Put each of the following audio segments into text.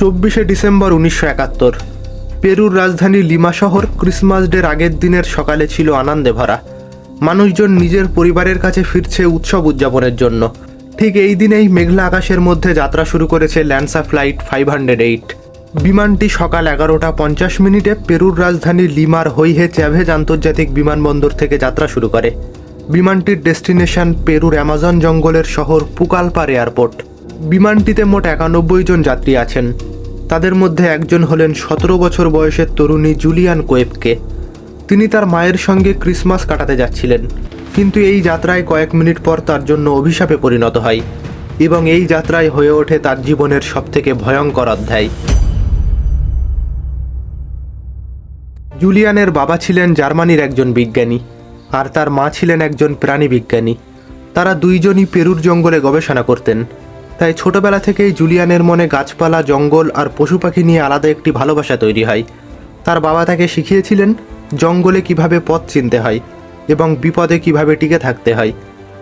চব্বিশে ডিসেম্বর উনিশশো একাত্তর। পেরুর রাজধানী লিমা শহর ক্রিসমাস ডের আগের দিনের সকালে ছিল আনন্দে ভরা মানুষজন নিজের পরিবারের কাছে ফিরছে উৎসব উদযাপনের জন্য। ঠিক এই দিনেই মেঘলা আকাশের মধ্যে যাত্রা শুরু করেছে ল্যান্সা ফ্লাইট ফাইভ হান্ড্রেড এইট। বিমানটি সকাল এগারোটা পঞ্চাশ মিনিটে পেরুর রাজধানী লিমার হৈহে চ্যাভেজ আন্তর্জাতিক বিমানবন্দর থেকে যাত্রা শুরু করে। বিমানটির ডেস্টিনেশন পেরুর অ্যামাজন জঙ্গলের শহর পুকালপার এয়ারপোর্ট। বিমানটিতে মোট একানব্বই জন যাত্রী আছেন। তাদের মধ্যে একজন হলেন সতেরো বছর বয়সের তরুণী জুলিয়ান কোয়েবকে। তিনি তার মায়ের সঙ্গে ক্রিসমাস কাটাতে যাচ্ছিলেন, কিন্তু এই যাত্রায় কয়েক মিনিট পর তার জন্য অভিশাপে পরিণত হয় এবং এই যাত্রায় হয়ে ওঠে তার জীবনের সবথেকে ভয়ঙ্কর অধ্যায়। জুলিয়ানের বাবা ছিলেন জার্মানির একজন বিজ্ঞানী আর তার মা ছিলেন একজন প্রাণী বিজ্ঞানী। তারা দুইজনই পেরুর জঙ্গলে গবেষণা করতেন। তাই ছোটবেলা থেকেই জুলিয়ানের মনে গাছপালা, জঙ্গল আর পশু পাখি নিয়ে আলাদা একটি ভালোবাসা তৈরি হয়। তার বাবা তাকে শিখিয়েছিলেন জঙ্গলে কীভাবে পথ চিনতে হয় এবং বিপদে কীভাবে টিকে থাকতে হয়।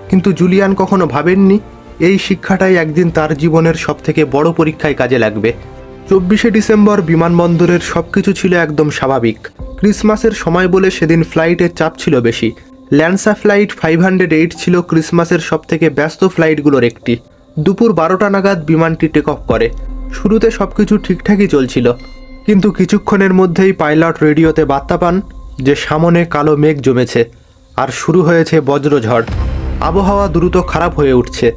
কিন্তু জুলিয়ান কখনো ভাবেননি এই শিক্ষাটাই একদিন তার জীবনের সবথেকে বড় পরীক্ষায় কাজে লাগবে। চব্বিশে ডিসেম্বর বিমানবন্দরের সব কিছু ছিল একদম স্বাভাবিক। ক্রিসমাসের সময় বলে সেদিন ফ্লাইটের চাপ ছিল বেশি। ল্যান্সা ফ্লাইট ফাইভ হান্ড্রেড এইট ছিল ক্রিসমাসের সবথেকে ব্যস্ত ফ্লাইটগুলোর একটি। দুপুর বারোটা নাগাদ বিমানটি টেক অফ করে। শুরুতে সব কিছু ঠিকঠাকই চলছিল। কিন্তু কিছুক্ষণের মধ্যেই পাইলট রেডিওতে বার্তা পান যে সামনে কালো মেঘ জমেছে আর শুরু হয়েছে বজ্রঝড় আবহাওয়া দ্রুত খারাপ হয়ে উঠছে।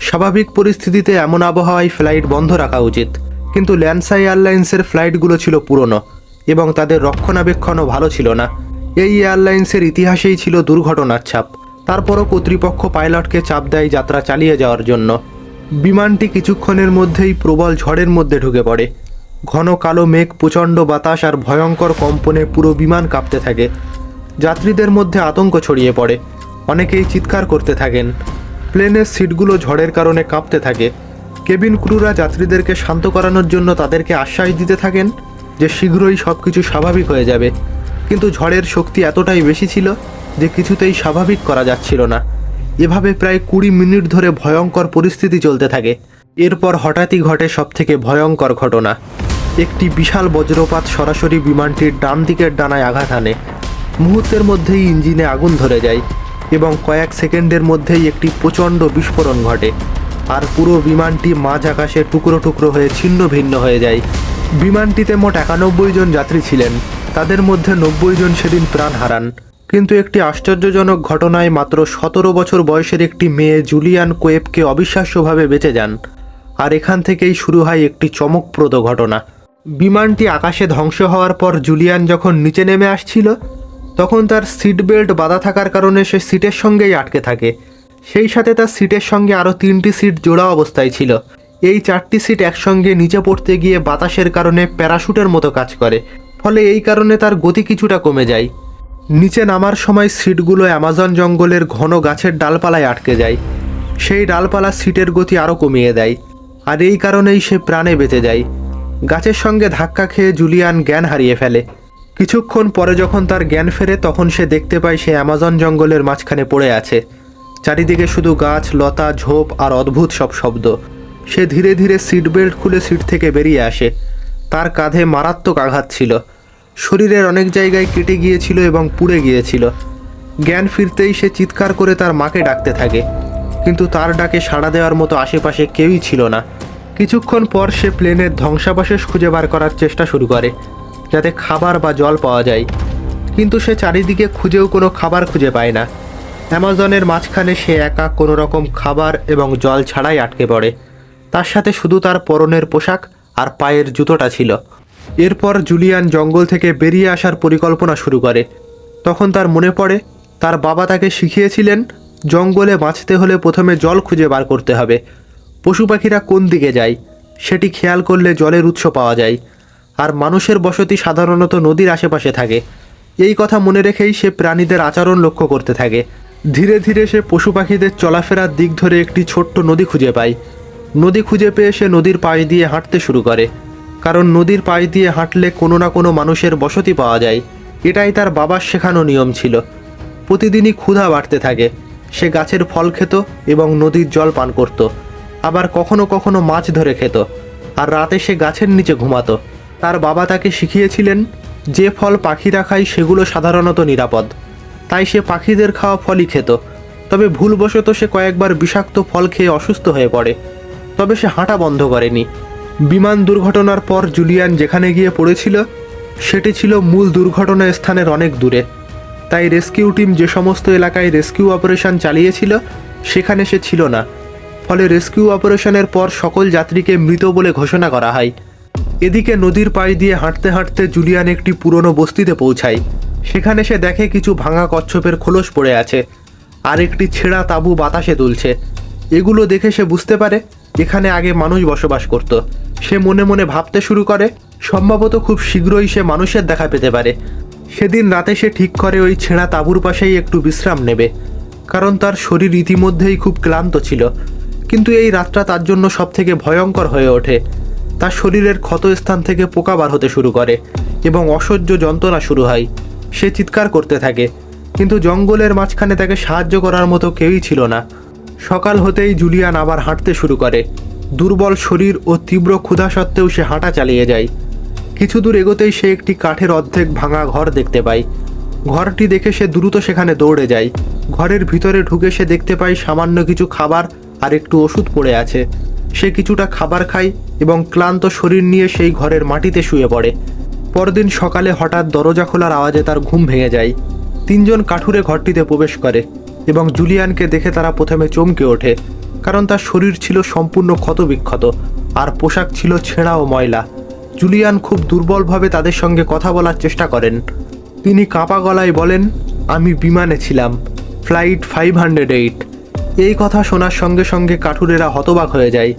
স্বাভাবিক পরিস্থিতিতে এমন আবহাওয়ায় ফ্লাইট বন্ধ রাখা উচিত। কিন্তু ল্যান্সা এয়ারলাইন্সের ফ্লাইটগুলো ছিল পুরনো এবং তাদের রক্ষণাবেক্ষণও ভালো ছিল না। এই এয়ারলাইন্সের ইতিহাসেই ছিল দুর্ঘটনার ছাপ। তারপরও কর্তৃপক্ষ পাইলটকে চাপ দেয় যাত্রা চালিয়ে যাওয়ার জন্য। বিমানটি কিছুক্ষণের মধ্যেই প্রবল ঝড়ের মধ্যে ঢুকে পড়ে। ঘন কালো মেঘ, প্রচণ্ড বাতাস আর ভয়ঙ্কর কম্পনে পুরো বিমান কাঁপতে থাকে। যাত্রীদের মধ্যে আতঙ্ক ছড়িয়ে পড়ে। অনেকেই চিৎকার করতে থাকেন। প্লেনের সিটগুলো ঝড়ের কারণে কাঁপতে থাকে। কেবিন ক্রুরা যাত্রীদেরকে শান্ত করানোর জন্য তাদেরকে আশ্বাস দিতে থাকেন যে শীঘ্রই সব কিছু স্বাভাবিক হয়ে যাবে। কিন্তু ঝড়ের শক্তি এতটাই বেশি ছিল যে কিছুতেই স্বাভাবিক করা যাচ্ছিল না। এভাবে প্রায় কুড়ি মিনিট ধরে ভয়ঙ্কর পরিস্থিতি চলতে থাকে। এরপর হঠাৎই ঘটে সবথেকে ভয়ঙ্কর ঘটনা। একটি বিশাল বজ্রপাত সরাসরি বিমানটির ডান দিকের ডানায় আঘাত আনে মুহূর্তের মধ্যেই ইঞ্জিনে আগুন ধরে যায় এবং কয়েক সেকেন্ডের মধ্যেই একটি প্রচণ্ড বিস্ফোরণ ঘটে। আর পুরো বিমানটি মাঝ আকাশে টুকরো টুকরো হয়ে ছিন্ন ভিন্ন হয়ে যায়। বিমানটিতে মোট একানব্বই জন যাত্রী ছিলেন। তাদের মধ্যে নব্বই জন সেদিন প্রাণ হারান। কিন্তু একটি আশ্চর্যজনক ঘটনায় মাত্র সতেরো বছর বয়সের একটি মেয়ে জুলিয়ান কোয়েবকে অবিশ্বাস্যভাবে বেঁচে যান। আর এখান থেকেই শুরু হয় একটি চমকপ্রদ ঘটনা। বিমানটি আকাশে ধ্বংস হওয়ার পর জুলিয়ান যখন নিচে নেমে আসছিল, তখন তার সিট বেল্ট বাঁধা থাকার কারণে সে সিটের সঙ্গেই আটকে থাকে। সেই সাথে তার সিটের সঙ্গে আরও তিনটি সিট জোড়া অবস্থায় ছিল। এই চারটি সিট একসঙ্গে নিচে পড়তে গিয়ে বাতাসের কারণে প্যারাশুটের মতো কাজ করে। ফলে এই কারণে তার গতি কিছুটা কমে যায়। নিচে নামার সময় সিটগুলো অ্যামাজন জঙ্গলের ঘন গাছের ডালপালায় আটকে যায়। সেই ডালপালা সিটের গতি আরও কমিয়ে দেয়, আর এই কারণেই সে প্রাণে বেঁচে যায়। গাছের সঙ্গে ধাক্কা খেয়ে জুলিয়ান জ্ঞান হারিয়ে ফেলে। কিছুক্ষণ পরে যখন তার জ্ঞান ফেরে, তখন সে দেখতে পায় সে অ্যামাজন জঙ্গলের মাঝখানে পড়ে আছে। চারিদিকে শুধু গাছ, লতা, ঝোপ আর অদ্ভুত সব শব্দ। সে ধীরে ধীরে সিট বেল্ট খুলে সিট থেকে বেরিয়ে আসে। তার কাঁধে মারাত্মক আঘাত ছিল। শরীরের অনেক জায়গায় কেটে গিয়েছিল এবং পুড়ে গিয়েছিল। জ্ঞান ফিরতেই সে চিৎকার করে তার মাকে ডাকতে থাকে। কিন্তু তার ডাকে সাড়া দেওয়ার মতো আশেপাশে কেউই ছিল না। কিছুক্ষণ পর সে প্লেনের ধ্বংসাবশেষ খুঁজে বার করার চেষ্টা শুরু করে, যাতে খাবার বা জল পাওয়া যায়। কিন্তু সে চারিদিকে খুঁজেও কোনো খাবার খুঁজে পায় না। অ্যামাজনের মাঝখানে সে একা কোনো রকম খাবার এবং জল ছাড়াই আটকে পড়ে। তার সাথে শুধু তার পরনের পোশাক আর পায়ের জুতোটা ছিল। এরপর জুলিয়ান জঙ্গল থেকে বেরিয়ে আসার পরিকল্পনা শুরু করে। তখন তার মনে পড়ে, তার বাবা তাকে শিখিয়েছিলেন, জঙ্গলে বাঁচতে হলে প্রথমে জল খুঁজে বার করতে হবে। পশু পাখিরা কোন দিকে যায়? সেটি খেয়াল করলে জলের উৎস পাওয়া যায়। আর মানুষের বসতি সাধারণত নদীর আশেপাশে থাকে। এই কথা মনে রেখেই সে প্রাণীদের আচরণ লক্ষ্য করতে থাকে। ধীরে ধীরে সে পশু পাখিদের চলাফেরার দিক ধরে একটি ছোট্ট নদী খুঁজে পায়। নদী খুঁজে পেয়ে সে নদীর পাশ দিয়ে হাঁটতে শুরু করে। কারণ নদীর পাশ দিয়ে হাঁটলে কোনো না কোনো মানুষের বসতি পাওয়া যায়। এটাই তার বাবার শেখানো নিয়ম ছিল। প্রতিদিনই ক্ষুধা বাড়তে থাকে। সে গাছের ফল খেত এবং নদীর জল পান করত। আবার কখনো কখনো মাছ ধরে খেত। আর রাতে সে গাছের নিচে ঘুমাতো। তার বাবা তাকে শিখিয়েছিলেন যে ফল পাখিরা খায় সেগুলো সাধারণত নিরাপদ। তাই সে পাখিদের খাওয়া ফলই খেত। তবে ভুলবশত সে কয়েকবার বিষাক্ত ফল খেয়ে অসুস্থ হয়ে পড়ে। তবে সে হাঁটা বন্ধ করেনি। বিমান দুর্ঘটনার পর জুলিয়ান যেখানে গিয়ে পড়েছিল, সেটি ছিল মূল দুর্ঘটনা স্থানের অনেক দূরে। তাই রেস্কিউ টিম যে সমস্ত এলাকায় রেস্কিউ অপারেশন চালিয়েছিল, সেখানে সে ছিল না। ফলে রেস্কিউ অপারেশনের পর সকল যাত্রীকে মৃত বলে ঘোষণা করা হয়। এদিকে নদীর পাশ দিয়ে হাঁটতে হাঁটতে জুলিয়ান একটি পুরনো বস্তিতে পৌঁছায়। সেখানে সে দেখে কিছু ভাঙা কচ্ছপের খোলস পড়ে আছে, আর একটি ছেঁড়া তাঁবু বাতাসে দুলছে। এগুলো দেখে সে বুঝতে পারে এখানে আগে মানুষ বসবাস করত। সে মনে মনে ভাবতে শুরু করে, সম্ভবত খুব শীঘ্রই সে মানুষের দেখা পেতে পারে। সেদিন রাতে সে ঠিক করে ওই ছেঁড়া তাঁবুর পাশেই একটু বিশ্রাম নেবে, কারণ তার শরীর ইতিমধ্যেই খুব ক্লান্ত ছিল। কিন্তু এই রাতটা তার জন্য সবথেকে ভয়ঙ্কর হয়ে ওঠে। তার শরীরের ক্ষতস্থান থেকে পোকা বার হতে শুরু করে এবং অসহ্য যন্ত্রণা শুরু হয়। সে চিৎকার করতে থাকে, কিন্তু জঙ্গলের মাঝখানে তাকে সাহায্য করার মতো কেউই ছিল না। সকাল হতেই জুলিয়ান আবার হাঁটতে শুরু করে। দুর্বল শরীর ও তীব্র ক্ষুধা সত্ত্বেও সে হাঁটা চালিয়ে যায়। কিছু দূর এগোতেই সে একটি কাঠের অর্ধেক ভাঙা ঘর দেখতে পায়। ঘরটি দেখে সে দ্রুত সেখানে দৌড়ে যায়। ঘরের ভিতরে ঢুকে সে দেখতে পায় সামান্য কিছু খাবার আর একটু ওষুধ পড়ে আছে। সে কিছুটা খাবার খায় এবং ক্লান্ত শরীর নিয়ে সেই ঘরের মাটিতে শুয়ে পড়ে। পরদিন সকালে হঠাৎ দরজা খোলার আওয়াজে তার ঘুম ভেঙে যায়। তিনজন কাঠুরে ঘরটিতে প্রবেশ করে। এবং জুলিয়ানকে দেখে তারা প্রথমে চমকে ওঠে, কারণ তার শরীর ছিল সম্পূর্ণ ক্ষতবিক্ষত, আর পোশাক ছিল ছেঁড়া ও ময়লা। জুলিয়ান খুব দুর্বলভাবে তাদের সঙ্গে কথা বলার চেষ্টা করেন। তিনি কাঁপা গলায় বলেন, আমি বিমানে ছিলাম, ফ্লাইট ফাইভ হান্ড্রেড এইট। এই কথা শোনার সঙ্গে সঙ্গে কাঠুরেরা হতবাক হয়ে যায়,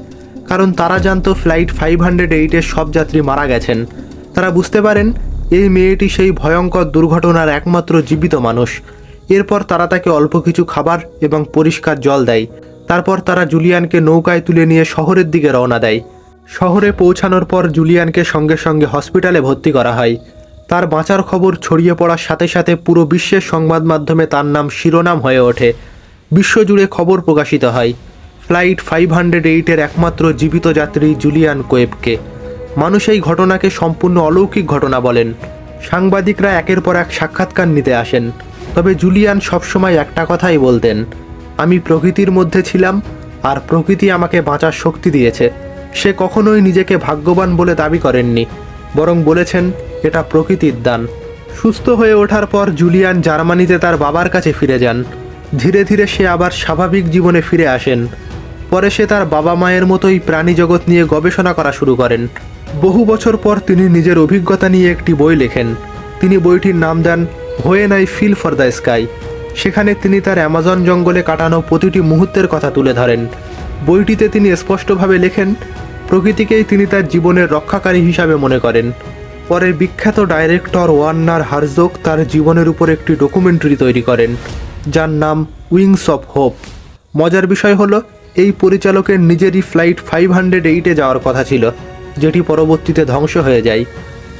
কারণ তারা জানতো ফ্লাইট ফাইভ হান্ড্রেড এইটের সব যাত্রী মারা গেছেন। তারা বুঝতে পারেন, এই মেয়েটি সেই ভয়ঙ্কর দুর্ঘটনার একমাত্র জীবিত মানুষ। এরপর তারা তাকে অল্প কিছু খাবার এবং পরিষ্কার জল দেয়। তারপর তারা জুলিয়ানকে নৌকায় তুলে নিয়ে শহরের দিকে রওনা দেয়। শহরে পৌঁছানোর পর জুলিয়ানকে সঙ্গে সঙ্গে হসপিটালে ভর্তি করা হয়। তার বাঁচার খবর ছড়িয়ে পড়ার সাথে সাথে পুরো বিশ্বের সংবাদ মাধ্যমে তার নাম শিরোনাম হয়ে ওঠে। বিশ্বজুড়ে খবর প্রকাশিত হয়। ফ্লাইট ফাইভ হান্ড্রেড এইটের একমাত্র জীবিত যাত্রী জুলিয়ান কোয়েবকে। মানুষ এই ঘটনাকে সম্পূর্ণ অলৌকিক ঘটনা বলেন। সাংবাদিকরা একের পর এক সাক্ষাৎকার নিতে আসেন। তবে জুলিয়ান সবসময় একটা কথাই বলতেন, আমি প্রকৃতির মধ্যে ছিলাম আর প্রকৃতি আমাকে বাঁচার শক্তি দিয়েছে। সে কখনোই নিজেকে ভাগ্যবান বলে দাবি করেননি, বরং বলেছেন এটা প্রকৃতির দান। সুস্থ হয়ে ওঠার পর জুলিয়ান জার্মানিতে তার বাবার কাছে ফিরে যান। ধীরে ধীরে সে আবার স্বাভাবিক জীবনে ফিরে আসেন। পরে সে তার বাবা মায়ের মতোই প্রাণী জগৎ নিয়ে গবেষণা করা শুরু করেন। বহু বছর পর তিনি নিজের অভিজ্ঞতা নিয়ে একটি বই লেখেন। তিনি বইটির নাম দেন when I feel for the sky. সেখানে তিনি তার অ্যামাজন জঙ্গলে কাটানো প্রতিটি মুহূর্তের কথা তুলে ধরেন। বইটিতে তিনি স্পষ্টভাবে লেখেন, প্রকৃতিকেই তিনি তার জীবনের রক্ষাকারী হিসাবে মনে করেন। পরে বিখ্যাত ডাইরেক্টর ওয়ার্নার হারজোক তার জীবনের উপর একটি ডকুমেন্টারি তৈরি করেন, যার নাম উইংস অফ হোপ। মজার বিষয় হলো, এই পরিচালকের নিজেরই ফ্লাইট ফাইভ হান্ড্রেড এইটে যাওয়ার কথা ছিল, যেটি পরবর্তীতে ধ্বংস হয়ে যায়।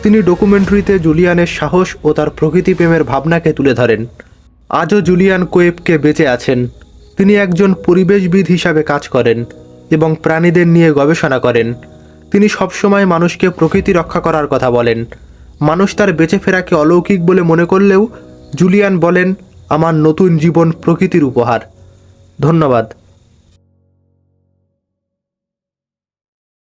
তিনি ডকুমেন্টারিতে জুলিয়ানের সাহস ও তার প্রকৃতি প্রেমের ভাবনাকে তুলে ধরেন। আজও জুলিয়ান কোয়েবকে বেঁচে আছেন। তিনি একজন পরিবেশবিদ হিসাবে কাজ করেন এবং প্রাণীদের নিয়ে গবেষণা করেন। তিনি সবসময় মানুষকে প্রকৃতি রক্ষা করার কথা বলেন। মানুষ তার বেঁচে ফেরাকে অলৌকিক বলে মনে করলেও জুলিয়ান বলেন, আমার নতুন জীবন প্রকৃতির উপহার। ধন্যবাদ।